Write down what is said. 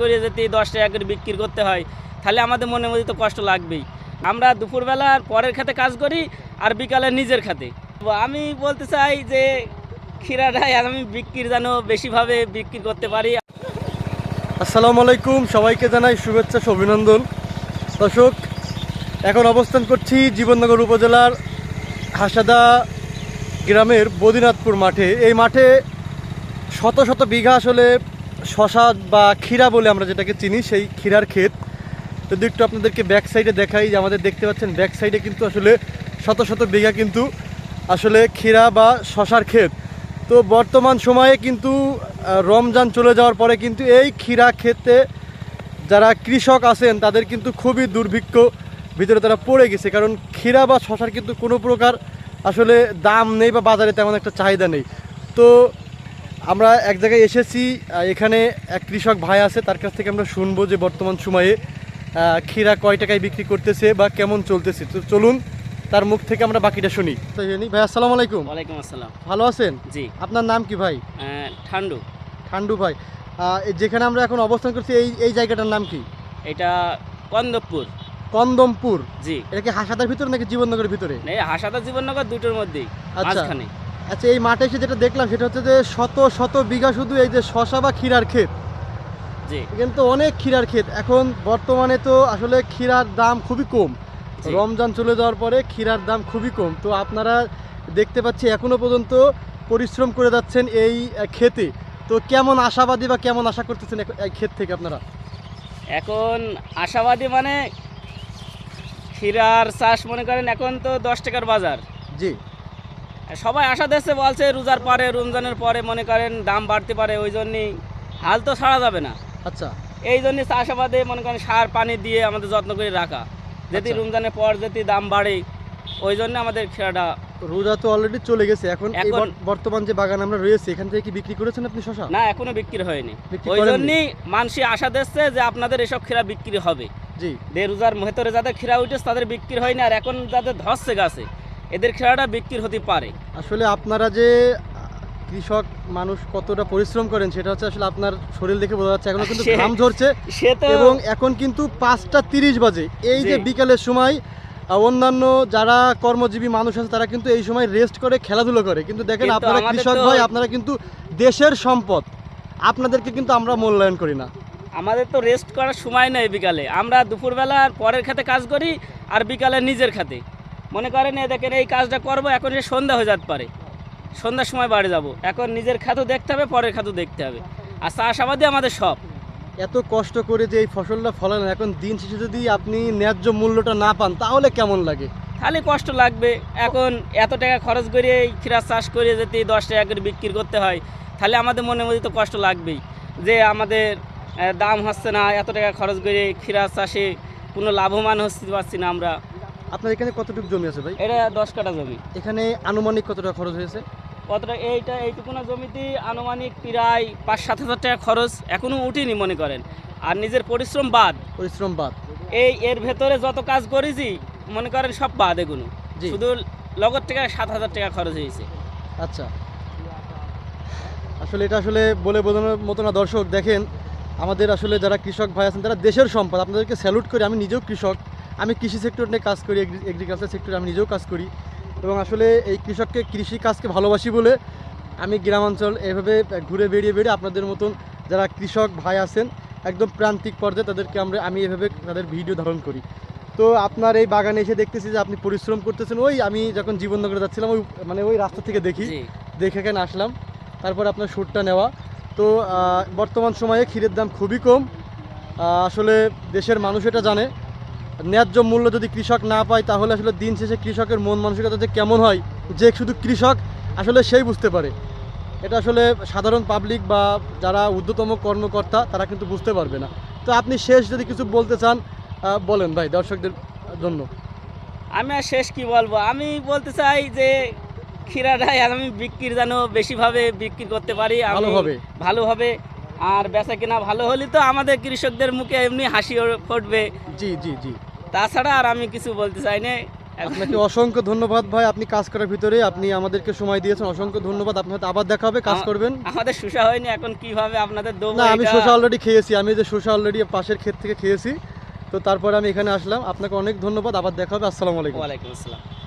করে যদি দশ টাকা করে বিক্রি করতে হয়, তাহলে আমাদের মনে মধ্যে তো কষ্ট লাগবেই। আমরা দুপুরবেলা পরের খাতে কাজ করি আর বিকালে নিজের খাতে। আমি বলতে চাই যে ক্ষীরাটাই আমি বিক্রির যেন বেশিভাবে বিক্রি করতে পারি। আসসালামু আলাইকুম, সবাইকে জানাই শুভেচ্ছা, অভিনন্দন। দর্শক, এখন অবস্থান করছি জীবননগর উপজেলার হাসাদা গ্রামের বদিনাথপুর মাঠে। এই মাঠে শত শত বিঘা আসলে শশা বা ক্ষীরা বলে আমরা যেটাকে চিনি, সেই ক্ষীরার ক্ষেত। যদি একটু আপনাদেরকে ব্যাক সাইডে দেখাই, যে আমাদের দেখতে পাচ্ছেন ব্যাক সাইডে কিন্তু আসলে শত শত বিঘা কিন্তু আসলে ক্ষীরা বা শশার ক্ষেত। তো বর্তমান সময়ে কিন্তু রমজান চলে যাওয়ার পরে কিন্তু এই ক্ষীরা ক্ষেতে যারা কৃষক আছেন, তাদের কিন্তু খুবই দুর্ভিক্ষ ভিতরে তারা পড়ে গেছে। কারণ ক্ষীরা বা শশার কিন্তু কোনো প্রকার আসলে দাম নেই বা বাজারে তেমন একটা চাহিদা নেই। তো আমরা এক জায়গায় এসেছি এখানে এক কৃষক ভাই আছে তার কাছ থেকে আমরা শুনব যে বর্তমান সময়ে ক্ষীরা কয় টাকায় বিক্রি করতেছে বা কেমন চলতেছে। তো চলুন তার মুখ থেকে আমরা বাকিটা শুনি। ভাই আসসালামু আলাইকুম। ওয়ালাইকুম আসসালাম। ভালো আছেন? জি। আপনার নাম কি ভাই? ঠান্ডু। ঠান্ডু ভাই। যেখানে আমরা এখন অবস্থান করছি এই এই জায়গাটার নাম কি? এটা কন্দপুর কন্দমপুর। জি। এটা কি হাসাদার ভিতরে নাকি জীবননগরের ভিতরে? এই হাসাদা জীবননগর দুটোর মধ্যেই আচ্ছা। মাঝখানে। আচ্ছা এই মাঠে এসে যেটা দেখলাম সেটা হচ্ছে যে শত শত বিঘা শুধু এই যে শশা বা ক্ষীরার ক্ষেত। জি। এখানে তো অনেক ক্ষীরার ক্ষেত। এখন বর্তমানে তো আসলে ক্ষীরার দাম খুবই কম। রমজান চলে যাওয়ার পরে ক্ষীরার দাম খুবই কম। তো আপনারা দেখতে পাচ্ছি এখনও পর্যন্ত পরিশ্রম করে যাচ্ছেন এই ক্ষেতে। তো কেমন আশাবাদী বা কেমন আশা করতেছেন এই ক্ষেত থেকে আপনারা? এখন আশাবাদী মানে ক্ষীরার চাষ মনে করেন এখন তো দশ টাকার বাজার। জি। সবাই আশা দিচ্ছে বলছে রোজার পরে রমজানের পরে মনে করেন দাম বাড়তে পারে ওই জন্যই হাল তো ছাড়া যাবে না। আচ্ছা। এই জন্যই চাষাবাদে মনে করেন সার পানি দিয়ে আমাদের যত্ন করে রাখা। যদি আচ্ছা। রমজানের পর যদি দাম বাড়ে ওই জন্য আমাদের ক্ষীরাটা রোজা তো অলরেডি চলে গেছে এখন এখন- বর্তমান যে বাগান আমরা রয়েছে এখান থেকে কি বিক্রি করেছেন আপনি শশা? না এখনও বিক্রি হয়নি। ওই? জন্যই মানুষই আশা দিচ্ছে যে আপনাদের এসব ক্ষীরা বিক্রি হবে। জি। যে রোজার ভেতরে যাদের ক্ষীরা উঠেছে তাদের বিক্রি হয়নি আর এখন যাদের ধসছে গাছে এদের খেলাটা বিক্রি হতে পারে। আসলে আপনারা যে কৃষক মানুষ কতটা পরিশ্রম করেন সেটা হচ্ছে আসলে আপনার শরীর দেখে বোঝা যাচ্ছে। এখনও কিন্তু ঘাম ঝরছে এবং এখন কিন্তু পাঁচটা তিরিশ বাজে। এই যে। বিকালের সময় অন্যান্য যারা কর্মজীবী মানুষ আছে তারা কিন্তু এই সময় রেস্ট করে খেলাধুলো করে। কিন্তু দেখেন আপনারা কৃষক ভাই আপনারা কিন্তু দেশের সম্পদ। আপনাদেরকে কিন্তু আমরা মূল্যায়ন করি না। আমাদের তো রেস্ট করার সময় নেই বিকালে। আমরা দুপুরবেলা পরের খাতে কাজ করি আর বিকালে নিজের খাতে। মনে করেন এ দেখেন এই কাজটা করব এখন যে সন্ধ্যা হয়ে যেতে পারে। সন্ধ্যার সময় বাড়ি যাব। এখন নিজের খাতও দেখতে হবে পরের খাতও দেখতে হবে। আর চাষাবাদই আমাদের সব। এত কষ্ট করে যে এই ফসলটা ফলান এখন দিন শেষে যদি আপনি ন্যায্য মূল্যটা না পান তাহলে কেমন লাগে? খালি কষ্ট লাগবে। এখন এত টাকা খরচ করে এই ক্ষীরা চাষ করে যদি দশ টাকা করে বিক্রি করতে হয় তাহলে আমাদের মনের মধ্যে তো কষ্ট লাগবেই। যে আমাদের দাম হচ্ছে না এত টাকা খরচ করে ক্ষীরা চাষে কোনো লাভবান হতে পারছি না আমরা। আপনার এখানে কতটুকু জমি আছে ভাই? এটা দশ কাটা জমি। এখানে আনুমানিক কত টাকা খরচ হয়েছে? কতটা এইটা এইটুকুনা জমিতে আনুমানিক প্রায় পাঁচ সাত হাজার টাকা খরচ এখনও উঠিনি মনে করেন। আর নিজের পরিশ্রম বাদ। পরিশ্রম বাদ। এই এর ভেতরে যত কাজ করেছি মনে করেন সব বাদ এগুলো। শুধু লগত টাকা সাত হাজার টাকা খরচ হয়েছে। আচ্ছা। আসলে এটা আসলে বলে বোঝানোর মতো না। দর্শক দেখেন আমাদের আসলে যারা কৃষক ভাই আছেন তারা দেশের সম্পদ। আপনাদেরকে স্যালুট করি। আমি নিজেও কৃষক। আমি কৃষি সেক্টর নিয়ে কাজ করি এগ্রিকালচার সেক্টরে আমি নিজেও কাজ করি। এবং আসলে এই কৃষককে কৃষি কাজকে ভালোবাসি বলে আমি গ্রামাঞ্চল এভাবে ঘুরে বেরিয়ে বেরিয়ে আপনাদের মতন যারা কৃষক ভাই আছেন একদম প্রান্তিক পর্যায়ে তাদেরকে আমরা আমি এভাবে তাদের ভিডিও ধারণ করি। তো আপনার এই বাগানে এসে দেখতেছি যে আপনি পরিশ্রম করতেছেন। ওই আমি যখন জীবননগরে যাচ্ছিলাম ওই মানে ওই রাস্তা থেকে দেখি। দেখে কেন আসলাম। তারপর আপনার শ্যুটটা নেওয়া। তো বর্তমান সময়ে ক্ষীরের দাম খুবই কম। আসলে দেশের মানুষ এটা জানে। ন্যায্য মূল্য যদি কৃষক না পায় তাহলে আসলে দিন শেষে কৃষকের মন মানসিকতা যে কেমন হয় যে শুধু কৃষক আসলে সেই বুঝতে পারে। এটা আসলে সাধারণ পাবলিক বা যারা ঊর্ধ্বতম কর্মকর্তা তারা কিন্তু বুঝতে পারবে না। তো আপনি শেষ যদি কিছু বলতে চান বলেন ভাই দর্শকদের জন্য। আমি আর শেষ কি বলব? আমি বলতে চাই যে ক্ষীরাটাই আমি বিক্রির যেন বেশিভাবে বিক্রি করতে পারি ভালোভাবে। ভালোভাবে আর বেচা কিনা ভালো হলে তো আমাদের কৃষকদের মুখে এমনি হাসি ফুটবে। জি জি জি। তাছাড়া আর আমি কিছু বলতে চাই না। আপনাকে অসংখ্য ধন্যবাদ ভাই আপনি কাজ করার ভিতরে আপনি আমাদেরকে সময় দিয়েছেন অসংখ্য ধন্যবাদ আপনার সাথে আবার দেখা হবে কাজ করবেন। আমাদের শোষা হয়নি এখন কীভাবে আপনাদের দেবো না আমি শোষা অলরেডি খেয়েছি আমি যে শোষা অলরেডি পাশের ক্ষেত থেকে খেয়েছি তো তারপরে আমি এখানে আসলাম। আপনাকে অনেক ধন্যবাদ আবার দেখা হবে আসসালামু আলাইকুম। ওয়ালাইকুম আসসালাম।